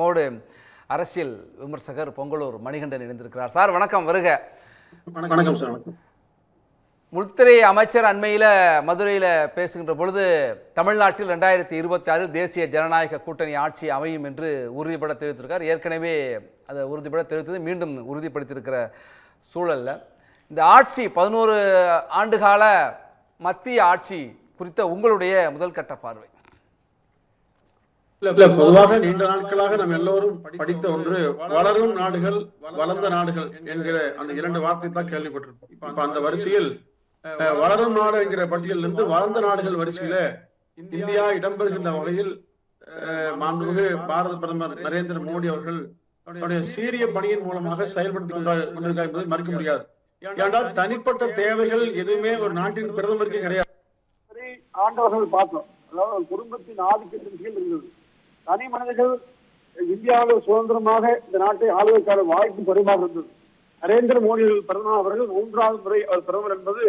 நம்மோடு அரசியல் விமர்சகர் பொங்கலூர் மணிகண்டன் இணைந்திருக்கிறார். சார் வணக்கம் வருக. வணக்கம் சார் உள்துறை அமைச்சர் அண்மையில் மதுரையில் பேசுகின்ற பொழுது தமிழ்நாட்டில் ரெண்டாயிரத்தி இருபத்தி ஆறில் தேசிய ஜனநாயக கூட்டணி ஆட்சி அமையும் என்று உறுதிப்பட தெரிவித்திருக்கார். ஏற்கனவே அதை உறுதிப்பட தெரிவித்தது மீண்டும் உறுதிப்படுத்தியிருக்கிற சூழலில். இந்த ஆட்சி பதினோரு ஆண்டுகால மத்திய ஆட்சி குறித்த உங்களுடைய முதல் கட்ட பார்வை? இல்ல பொதுவாக நீண்ட நாட்களாக நாம் எல்லோரும் படித்த ஒன்று வளரும் நாடுகள் வளர்ந்த நாடுகள் என்கிற அந்த இரண்டு வார்த்தை தான் கேள்விப்பட்டிருக்கோம் இப்ப அந்த வரிசையில் வளரும் நாடு என்கிற பட்டியலில் இருந்து வளர்ந்த நாடுகள் வரிசையில இந்தியா இடம்பெறுகின்ற வகையில் மாண்புமிகு பாரத பிரதமர் நரேந்திர மோடி அவர்கள் அவருடைய சீரிய பணியின் மூலமாக செயல்படுத்திக் கொண்டா கொண்டிருக்கார் என்பதை மறுக்க முடியாது. ஏனென்றால் தனிப்பட்ட தேவைகள் எதுவுமே ஒரு நாட்டின் பிரதமருக்கு கிடையாது. சரி ஆண்டவர்கள் பார்த்தோம். அதாவது குடும்பத்தின் ஆதிக்கத்தின் கீழ் இருந்தது. தனி மனிதர்கள் இந்தியாவில் சுதந்திரமாக இந்த நாட்டை ஆளுவதற்கான வாய்ப்பு குறைவாக இருந்தது. நரேந்திர மோடி பிரதமர் அவர்கள் மூன்றாவது முறை அவர் பிரதமர் என்பது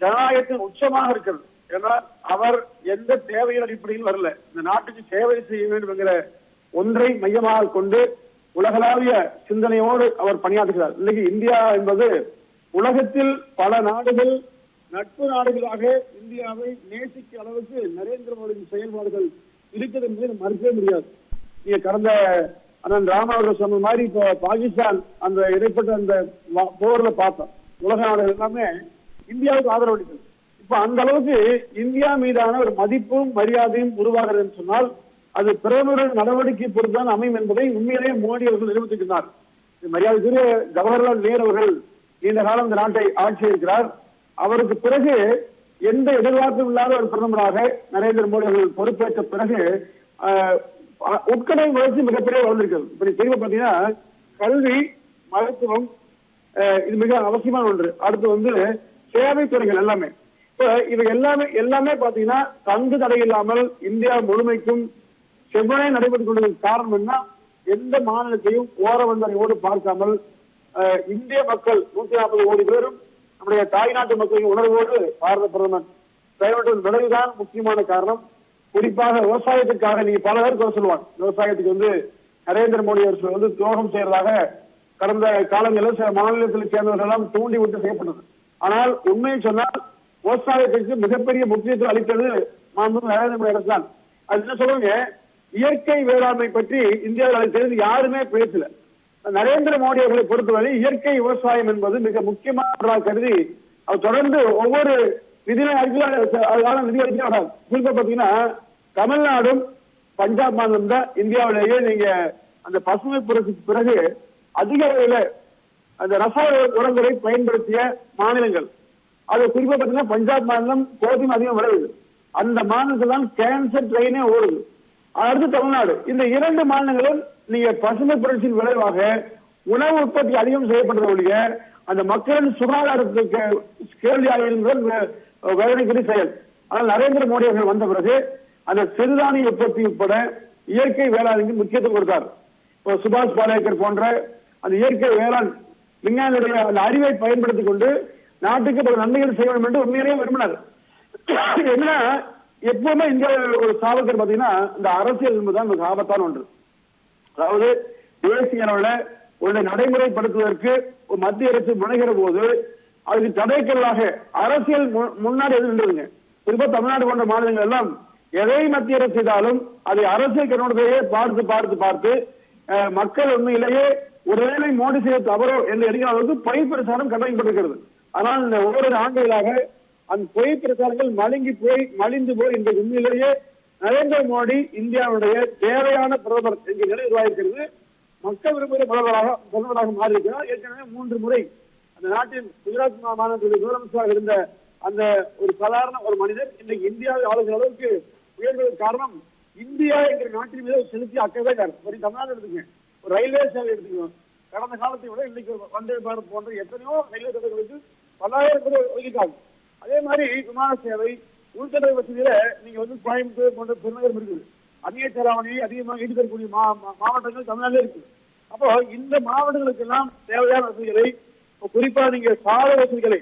ஜனநாயகத்தின் உச்சமாக இருக்கிறது. ஏன்னா அவர் எந்த தேவையின் அடிப்படையில் வரல. இந்த நாட்டுக்கு சேவை செய்ய வேண்டும் என்கிற ஒன்றை மையமாக கொண்டு உலகளாவிய சிந்தனையோடு அவர் பணியாற்றுகிறார். இன்னைக்கு இந்தியா என்பது உலகத்தில் பல நாடுகள் நட்பு நாடுகளாக இந்தியாவை நேசிக்க அளவுக்கு நரேந்திர மோடியின் செயல்பாடுகள் இருக்குது என்பதை மறுக்கவே முடியாது. நீங்க கடந்த அண்ணன் ராம அவர்கள் சொன்ன மாதிரி இப்போ பாகிஸ்தான் அந்த இடைப்பட்ட அந்த போர்ல பார்த்தோம். உலக நாடுகள் எல்லாமே இந்தியாவுக்கு ஆதரவு அளித்தது. இப்ப அந்த அளவுக்கு இந்தியா மீதான ஒரு மதிப்பும் மரியாதையும் உருவாகிறது சொன்னால் அது பிரதமரின் நடவடிக்கை பொறுத்தான் அமையும் என்பதை உண்மையிலேயே மோடி அவர்கள் நிரூபித்திருக்கிறார். மரியாதைக்குரிய ஜவஹர்லால் நேரு அவர்கள் நீண்ட காலம் இந்த நாட்டை ஆட்சி இருக்கிறார் அவருக்கு பிறகு எந்த எதிர்பார்ப்பும் இல்லாத ஒரு பிரதமராக நரேந்திர மோடி அவர்கள் பொறுப்பேற்ற பிறகு உட்கடை வளர்ச்சி மிகப்பெரிய வளர்ந்திருக்கிறது. இப்படி நீங்க பார்த்தீங்கன்னா கல்வி மருத்துவம் இது மிக அவசியமான ஒன்று. அடுத்து வந்து சேவை துறைகள் எல்லாமே. இப்போ இவை எல்லாமே எல்லாமே பார்த்தீங்கன்னா தங்கு தடை இல்லாமல் இந்தியா முழுமைக்கும் செவ்வனே நடைபெற்றுக் கொண்டதற்கு காரணம் என்ன? எந்த மாநிலத்தையும் ஓர வந்தறையோடு பார்க்காமல் இந்திய மக்கள் நூத்தி நாற்பது கோடி பேரும் நம்முடைய தாய்நாட்டு மக்களின் உணர்வோடு பாரத பிரதமர் செயல்பட்ட விளைவுதான் முக்கியமான காரணம். குறிப்பாக விவசாயத்திற்காக நீங்க பல பேர் குறை சொல்லுவாங்க. விவசாயத்துக்கு வந்து நரேந்திர மோடி அரசு வந்து துரோகம் செய்யறதாக கடந்த காலங்களில் சில மாநிலத்தில் சேர்ந்தவர்கள் எல்லாம் தூண்டி விட்டு செய்யப்பட்டது. ஆனால் உண்மையை சொன்னால் விவசாயத்திற்கு மிகப்பெரிய முக்கியத்துவம் அளித்தது மாண்பு நரேந்திர மோடி அரசு தான். அது என்ன சொல்லுங்க இயற்கை வேளாண்மை பற்றி இந்தியாவில் அதை தெரிந்து யாருமே பேசல. நரேந்திர மோடி அவர்களை பொறுத்தவரை இயற்கை விவசாயம் என்பது மிக முக்கியமான கருதி அவர் தொடர்ந்து ஒவ்வொரு நிதிநிலை அறிக்கையில அதனால நிதி அறிக்கை குறிப்பா பாத்தீங்கன்னா தமிழ்நாடும் பஞ்சாப் மாநிலம் தான். இந்தியாவிலேயே நீங்க அந்த பசுமை புரட்சிக்கு பிறகு அதிக அளவில் அந்த ரசாயன உரங்களை பயன்படுத்திய மாநிலங்கள். அது குறிப்பா பாத்தீங்கன்னா பஞ்சாப் மாநிலம் கோதுமை அதிகம் விளையுது. அந்த மாநிலத்தில் தான் கேன்சர் ட்ரெயினே ஓடுது. அடுத்து தமிழ்நாடு. இந்த இரண்டு மாநிலங்களும் நீங்க பசுமை புரட்சியின் விளைவாக உணவு உற்பத்தி அதிகம் செய்யப்பட்டது ஒழிய அந்த மக்களின் சுகாதாரத்துக்கு கேள்வியாக இருந்தது வேதனைக்குரிய செயல். ஆனால் நரேந்திர மோடி அவர்கள் வந்த பிறகு அந்த சிறுதானிய உற்பத்தி உட்பட இயற்கை வேளாண்மைக்கு முக்கியத்துவம் கொடுத்தார். இப்போ சுபாஷ் பாலேக்கர் போன்ற அந்த இயற்கை வேளாண் விஞ்ஞானியுடைய அந்த அறிவை பயன்படுத்திக் கொண்டு நாட்டுக்கு பல நன்மைகள் செய்ய வேண்டும் என்று உண்மையிலேயே விரும்பினார். என்ன எப்பவுமே இந்தியாவில் ஒரு சாபத்தில் பாத்தீங்கன்னா இந்த அரசியல் என்பதுதான் மிக ஆபத்தான ஒன்று. அதாவது தேசிய அளவில் ஒன்றை நடைமுறைப்படுத்துவதற்கு ஒரு மத்திய அரசு முனைகிற போது அதுக்கு தடைக்கல்லாக அரசியல் முன்னாடி எது குறிப்பா தமிழ்நாடு போன்ற மாநிலங்கள் எல்லாம் எதை மத்திய அரசு செய்தாலும் அதை அரசியல் கண்ணோட்டத்தையே பார்த்து பார்த்து பார்த்து அஹ், மக்கள் உண்மையிலேயே ஒருவேளை மோடி செய்ய தவறோ என்று எடுக்கிற அளவுக்கு பொய் பிரச்சாரம் கட்டமைப்பட்டிருக்கிறது ஆனால் இந்த ஒவ்வொரு ஆண்டுகளாக அந்த பொய் பிரச்சாரங்கள் மழுங்கி போய் மலிந்து போய் இன்றைக்கு உண்மையிலேயே நரேந்திர மோடி இந்தியாவுடைய தேவையான பிரதமர் என்கிற நிலை உருவாகிறது மக்கள் விரும்புகிற பிரதமராக பிரதமராக மாறியிருக்கிறார். ஏற்கனவே மூன்று முறை அந்த நாட்டின் குஜராத் மா- முதலமைச்சராக இருந்த அந்த ஒரு சாதாரண ஒரு மனிதர் இன்றைக்கு இந்தியாவை ஆளுகிற அளவுக்கு உயர்ந்ததற்கு காரணம் இந்தியா என்கிற நாட்டின் மீது செலுத்தி அக்கவே ஒரு தமிழ்நாடு எடுத்துங்க ஒரு ரயில்வே சேவை எடுத்துக்கோங்க கடந்த காலத்தை விட இன்னைக்கு வந்தே பாரத் போன்ற எத்தனையோ ரயில்வே திட்டங்களுக்கு பல்லாயிரம் கோடி ஒதுக்கிட்டாங்க அதே மாதிரி விமான சேவை உள்துறை வசதியில நீங்க வந்து கோயம்புத்தூர் போன்ற பெருநகரம் இருக்குது. அந்நிய செலாவணி அதிகமாக ஈடுபடக்கூடிய மா மாவட்டங்கள் தமிழ்நாட்டில் இருக்கு. அப்போ இந்த மாவட்டங்களுக்கு எல்லாம் தேவையான வசதிகளை குறிப்பா நீங்க சாலை வசதிகளை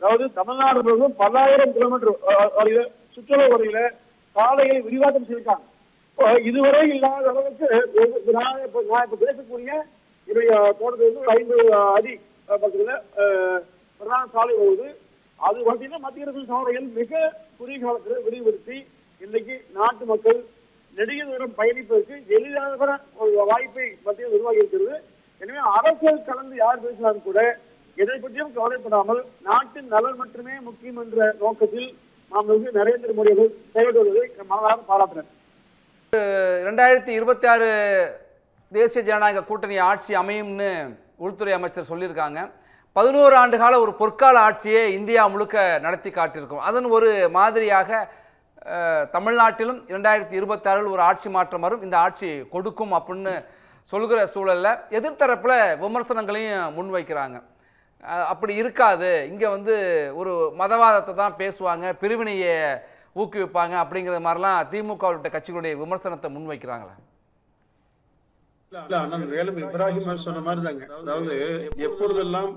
அதாவது தமிழ்நாடு முழுவதும் பல்லாயிரம் கிலோமீட்டர் வரையில சுற்றுலா வரையில சாலையை விரிவாக்கம் செய்திருக்காங்க. இப்போ இதுவரை இல்லாத அளவுக்கு நான் இப்ப நான் பேசக்கூடிய என்னுடைய தோட்டத்தில் வந்து ஐந்து அடி பக்கத்தில் பக்கத்துல பிரதான சாலை போகுது அது பார்த்தீங்கன்னா மத்திய அரசு சாலைகள் மிக குறுகிய காலத்தில் விரிவுறுத்தி இன்னைக்கு நாட்டு மக்கள் நெடிய தூரம் பயணிப்பதற்கு எளிதான ஒரு வாய்ப்பை மத்திய உருவாகி இருக்கிறது. எனவே அரசியல் கலந்து யார் பேசினாலும் கூட எதை பற்றியும் கவலைப்படாமல் நாட்டின் நலன் மட்டுமே முக்கியம் என்ற நோக்கத்தில் நாம் வந்து நரேந்திர மோடி அவர்கள் செயல்படுவதை மனதாக பாராட்டுறேன் ரெண்டாயிரத்தி இருபத்தி ஆறு தேசிய ஜனநாயக கூட்டணி ஆட்சி அமையும்னு உள்துறை அமைச்சர் சொல்லியிருக்காங்க. பதினோரு ஆண்டு கால ஒரு பொற்கால ஆட்சியை இந்தியா முழுக்க நடத்தி காட்டியிருக்கும். அதன் ஒரு மாதிரியாக தமிழ்நாட்டிலும் இரண்டாயிரத்தி இருபத்தாறில் ஒரு ஆட்சி மாற்றம் வரும். இந்த ஆட்சி கொடுக்கும் அப்படின்னு சொல்கிற சூழலில் எதிர்த்தரப்பில் விமர்சனங்களையும் முன்வைக்கிறாங்க. அப்படி இருக்காது. இங்கே வந்து ஒரு மதவாதத்தை தான் பேசுவாங்க பிரிவினையை ஊக்குவிப்பாங்க அப்படிங்கிற மாதிரிலாம் திமுக உள்ளிட்ட கட்சிகளுடைய விமர்சனத்தை முன்வைக்கிறாங்களே. இல்ல இப்ராஹிம் சொன்ன மாதிரி தாங்க அதாவது எப்பொழுதெல்லாம்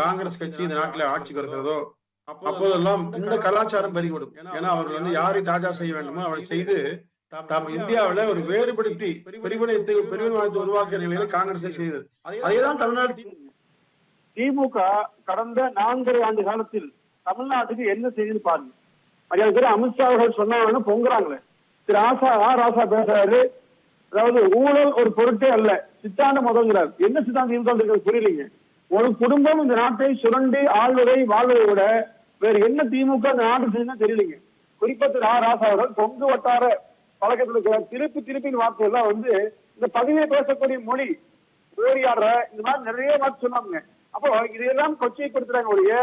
காங்கிரஸ் கட்சி இந்த நாட்டில ஆட்சிக்கு வருகிறதோ அப்போதெல்லாம் இந்த கலாச்சாரம் பெருகிவிடும் ஏன்னா அவர்கள் வந்து யாரை தாஜா செய்ய வேண்டுமோ அவரை செய்து தாம் இந்தியாவில ஒரு வேறுபடுத்தி பிரிவினைத்து பிரிவினைவாதத்தை உருவாக்கிய நிலையில காங்கிரஸ் செய்தது. அதேதான் தமிழ்நாடு திமுக கடந்த நான்கரை ஆண்டு காலத்தில் தமிழ்நாட்டுக்கு என்ன செய்யுது பாருங்க. மரியாதை பேர் அமித்ஷா அவர்கள் சொன்னாங்கன்னு பொங்குறாங்களே. திரு ஆசா ஆ ராசா பேசுறாரு. அதாவது ஊழல் ஒரு பொருட்டே அல்ல. சித்தாந்தம் முதல்கிறார் என்ன சித்தாந்தம் இருக்கிறது புரியலைங்க. ஒரு குடும்பம் இந்த நாட்டை சுரண்டி ஆள்வதை வாழ்வதை விட வேற என்ன திமுக இந்த நாட்டு செய்யணும் தெரியலீங்க. குறிப்பா திரு ஆ. ராசா அவர்கள் கொங்கு வட்டார பழக்கத்தில் இருக்கிற திருப்பி திருப்பி வார்த்தை எல்லாம் வந்து இந்த பதவியை பேசக்கூடிய மொழி ஓரியாடுற இந்த மாதிரி நிறைய வார்த்தை சொன்னாங்க. அப்போ இதையெல்லாம் கொச்சைப்படுத்துறாங்க ஒழிய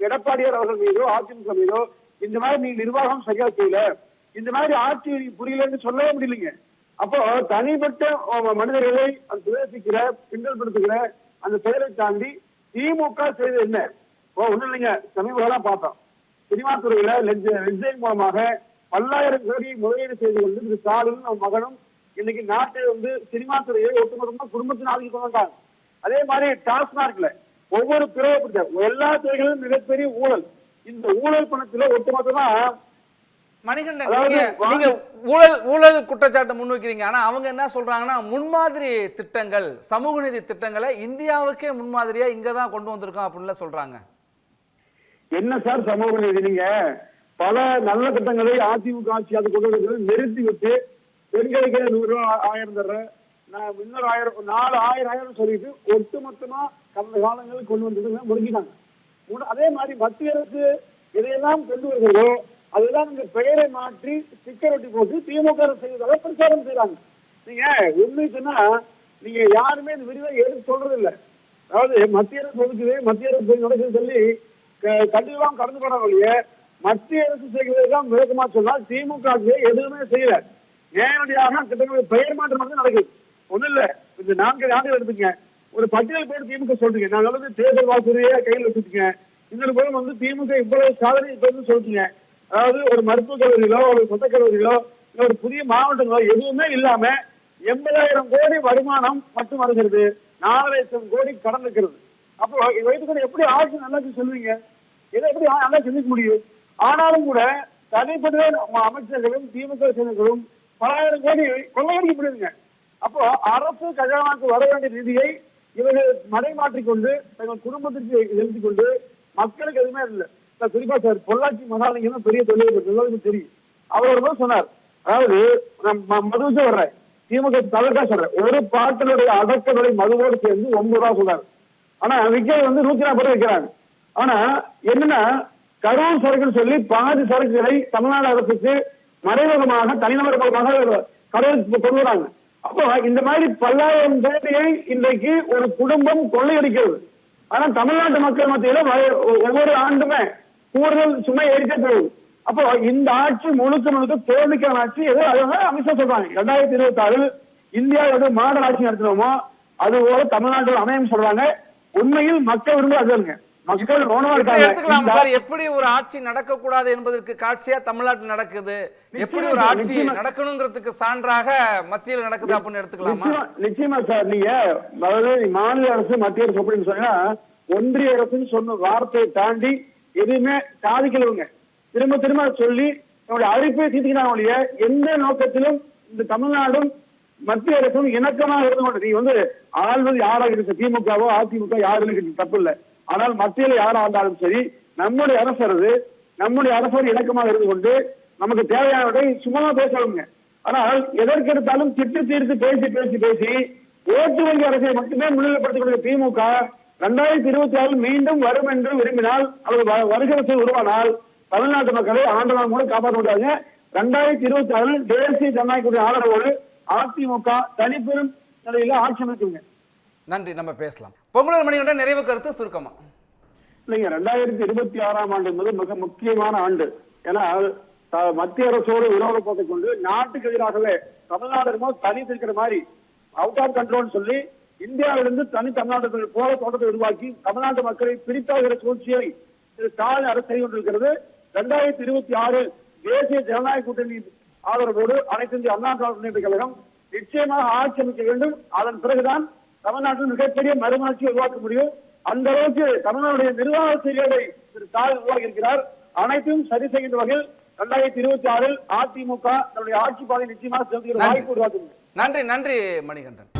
எடப்பாடியார் அவர்கள் மீதோ அதிமுக மீதோ இந்த மாதிரி நீங்க நிர்வாகம் சரியா செய்யல இந்த மாதிரி ஆட்சி புரியலன்னு சொல்லவே முடியலைங்க. அப்போ தனிப்பட்ட மனிதர்களை அது பின்னல் பின்னல்படுத்துகிற அந்த செயலை தாண்டி திமுக செய்தது என்ன? ஓ இல்லைங்க. சமீபம் பார்த்தோம். சினிமா துறையில லெட்ஜைன் மூலமாக பல்லாயிரம் கோடி முதலீடு செய்து கொண்டு திரு ஸ்டாலின் அவன் மகனும் இன்னைக்கு நாட்டை வந்து சினிமா துறையை ஒட்டுமொத்தமா குடும்பத்தின் ஆதிக்கம் கொண்டு வந்தாங்க. அதே மாதிரி டாஸ்மார்க்ல ஒவ்வொரு பிரிவு எல்லா துறைகளிலும் மிகப்பெரிய ஊழல். இந்த ஊழல் பணத்துல ஒட்டுமொத்தமா மணிகண்டன் நீங்க நீங்க ஊழல் ஊழல் குற்றச்சாட்டை முன்வைக்கிறீங்க ஆனா அவங்க என்ன சொல்றாங்கன்னா முன்மாதிரி திட்டங்கள் சமூக நீதி திட்டங்களை இந்தியாவுக்கே முன்மாதிரியா இங்க தான் கொண்டு வந்திருக்கோம் அப்படின்லாம் சொல்றாங்க. என்ன சார் சமூக நீதி நீங்க? பல நல்ல திட்டங்களை அதிமுக ஆட்சி அது கொண்டு வந்து நிறுத்தி விட்டு பெண்களுக்கு நூறு ஆயிரம் தர்றேன். நான் இன்னொரு ஆயிரம் நாலு ஆயிரம் ஆயிரம் சொல்லிட்டு ஒட்டு மொத்தமா கடந்த காலங்களில் கொண்டு வந்தது முடிஞ்சிட்டாங்க அதே மாதிரி மத்திய அரசு இதையெல்லாம் கொண்டு வருகிறதோ அதெல்லாம் இந்த பெயரை மாற்றி ஸ்டிக்கர் ஒட்டி போட்டு திமுக செய்வதாக பிரச்சாரம் செய்யறாங்க நீங்க உண்மை சொன்னா நீங்க யாருமே இந்த விரிவை எடுத்து சொல்றது இல்ல அதாவது மத்திய அரசு ஒதுக்குது மத்திய அரசு நடக்குது சொல்லி க- கண்டிப்பாக கடந்து போன வழியே மத்திய அரசு செய்கிறதுதான் விளக்கமா சொன்னால் திமுக எதுவுமே செய்யல. நேரடியாக கிட்டத்தட்ட பெயர் மாற்றம் மட்டும் நடக்குது. ஒண்ணும் இல்ல. இந்த நான்கு ஆண்டுகள் எடுத்துங்க ஒரு பட்டியல் போட்டு திமுக சொல்றீங்க. நாங்கள் வந்து தேர்தல் வாக்குறுதியை கையில் வச்சுருக்கீங்க இன்னொரு பேரும் வந்து திமுக இவ்வளவு சாதனை இப்ப வந்து சொல்றீங்க. அதாவது ஒரு மருத்துவக் கல்லூரியிலோ ஒரு சொந்தக் கல்லூரியிலோ ஒரு புதிய மாவட்டங்களோ எதுவுமே இல்லாம எண்பதாயிரம் கோடி வருமானம் மட்டும் வருகிறது. நாலு லட்சம் கோடி கடன் இருக்கிறது. அப்போ இதை வைத்துக்கொண்டு எப்படி ஆட்சி நல்லா சொல்லுவீங்க? இதை எப்படி ஆ- நல்லா சிந்திக்க முடியும்? ஆனாலும் கூட தனிப்பட்ட அமைச்சர்களும் திமுக செயலர்களும் பலாயிரம் கோடி கொள்ளையடிக்கப்படுதுங்க அப்போ அரசு கஜானாக்கு வர வேண்டிய நிதியை இவர்கள் மடைமாற்றிக்கொண்டு தங்கள் குடும்பத்திற்கு செலுத்திக் கொண்டு மக்களுக்கு எதுவுமே இல்லை. குறிப்பா சார் பொள்ளாச்சி மகாலிங்கம் பெரிய தொழில் எல்லாருக்கும் தெரியும். அவர் ஒரு சொன்னார். அதாவது நான் ம- மதுவுக்கு வர்றேன். திமுக தலைவர்தான் சொல்றேன் ஒரு பாட்டினுடைய அடக்கவிலை மதுவோடு சேர்ந்து ஒன்பது ரூபா சொல்றாரு. ஆனா விக்கிறது வந்து நூத்தி நாற்பது ரூபாய் விற்கிறாங்க ஆனா என்னன்னா கரூர் சரக்குன்னு சொல்லி பாதி சரக்குகளை தமிழ்நாடு அரசுக்கு மறைமுகமாக தனிநபர் மூலமாக கடலுக்கு கொண்டு வராங்க. அப்போ இந்த மாதிரி பல்லாயிரம் கோடியை இன்றைக்கு ஒரு குடும்பம் கொள்ளையடிக்கிறது. ஆனா தமிழ்நாட்டு மக்கள் மத்தியில ஒவ்வொரு ஆண்டுமே கூடுதல் சுமை ஏறிட்டே போகுது. அப்போ இந்த ஆட்சி முழுக்க முழுக்க தோல்விக்கான ஆட்சி ஏதோ அதான் அமித்ஷா சொல்றாங்க. ரெண்டாயிரத்தி இருபத்தி ஆறில் இந்தியாவோட மாடல் ஆட்சி நடத்தினோமோ அது போல தமிழ்நாட்டில் அமையும் சொல்றாங்க. உண்மையில் மக்கள் விரும்ப அதுங்க மக்கள் எடுத்துக்கலாம் சார். எப்படி ஒரு ஆட்சி நடக்கக்கூடாது என்பதற்கு காட்சியா தமிழ்நாட்டில் நடக்குது? எப்படி ஒரு ஆட்சி. நடக்கணுங்கிறதுக்கு சான்றாக மத்தியில் நடக்குது அப்படின்னு எடுத்துக்கலாமா? நிச்சயமா நிச்சயமா சார். நீங்க அதாவது மாநில அரசு மத்திய அரசு அப்படின்னு சொன்னா ஒன்றிய அரசுன்னு சொன்ன வார்த்தையை தாண்டி எதுவுமே சாதிக்கலவங்க திரும்ப திரும்ப சொல்லி நம்முடைய அழைப்பை தீர்த்துக்கிறாங்க ஒழிய எந்த நோக்கத்திலும் இந்த தமிழ்நாடும் மத்திய அரசும் இணக்கமாக இருந்து கொண்டு நீ வந்து ஆள்வது யாராக இருக்கு திமுகவோ அதிமுக யாருன்னு தப்பு இல்லை ஆனால் மத்தியில யாரா இருந்தாலும் சரி நம்முடைய அரசரது நம்முடைய அரசர் இணக்கமாக இருந்து கொண்டு நமக்கு தேவையானதை சும்மா பேசணுங்க. ஆனால் எதற்கெடுத்தாலும் திட்டு தீர்த்து பேசி பேசி பேசி ஓட்டு வங்கி அரசை மட்டுமே முன்னிலைப்படுத்தக்கூடிய திமுக ரெண்டாயிரத்தி இருபத்தி ஆறு மீண்டும் வரும் என்று விரும்பினால் அல்லது வ- வருகிற சூழல் உருவானால் தமிழ்நாட்டு மக்களை ஆண்டவன் கூட காப்பாற்ற முடியாதுங்க ரெண்டாயிரத்தி இருபத்தி ஆறில் தேசிய ஜனநாயக ஆதரவோடு அதிமுக தனிப்பெரும் நிலையில ஆட்சி அமைக்குங்க. நன்றி நம்ம பேசலாம். பொங்கலூர் மணிகண்டன் நிறைவு கருத்து சுருக்கமா? இல்லைங்க ரெண்டாயிரத்தி இருபத்தி ஆறாம் ஆண்டு என்பது மிக முக்கியமான ஆண்டு. ஏன்னா மத்திய அரசோடு விரோத போக்கை கொண்டு நாட்டுக்கு எதிராகவே தமிழ்நாடு தனி இருக்கிற மாதிரி அவுட் ஆஃப் கண்ட்ரோல் சொல்லி இந்தியாவிலிருந்து தனி தமிழ்நாட்டுக்கு போல தோட்டத்தை உருவாக்கி தமிழ்நாட்டு மக்களை பிரித்தாகிற சூழ்ச்சியை ஸ்டாலின் அரசு செய்து கொண்டிருக்கிறது. ரெண்டாயிரத்தி இருபத்தி ஆறு தேசிய ஜனநாயக கூட்டணி ஆதரவோடு அனைத்து இந்திய அண்ணா முன்னேற்ற கழகம் நிச்சயமாக ஆட்சி அமைக்க வேண்டும். அதன் பிறகுதான் தமிழ்நாட்டில் மிகப்பெரிய மறுமலர்ச்சியை உருவாக்க முடியும். அந்த அளவுக்கு தமிழ்நாடுடைய நிர்வாக செயல்களை திரு ஸ்டாலின் உருவாக்கி இருக்கிறார் அனைத்தும் சரி செய்கின்ற வகையில் இரண்டாயிரத்தி இருபத்தி ஆறில் அதிமுக தன்னுடைய ஆட்சி பாதை நிச்சயமாக செலுத்துகிற. வாய்ப்பு உருவாக்கும் நன்றி நன்றி மணிகண்டன்.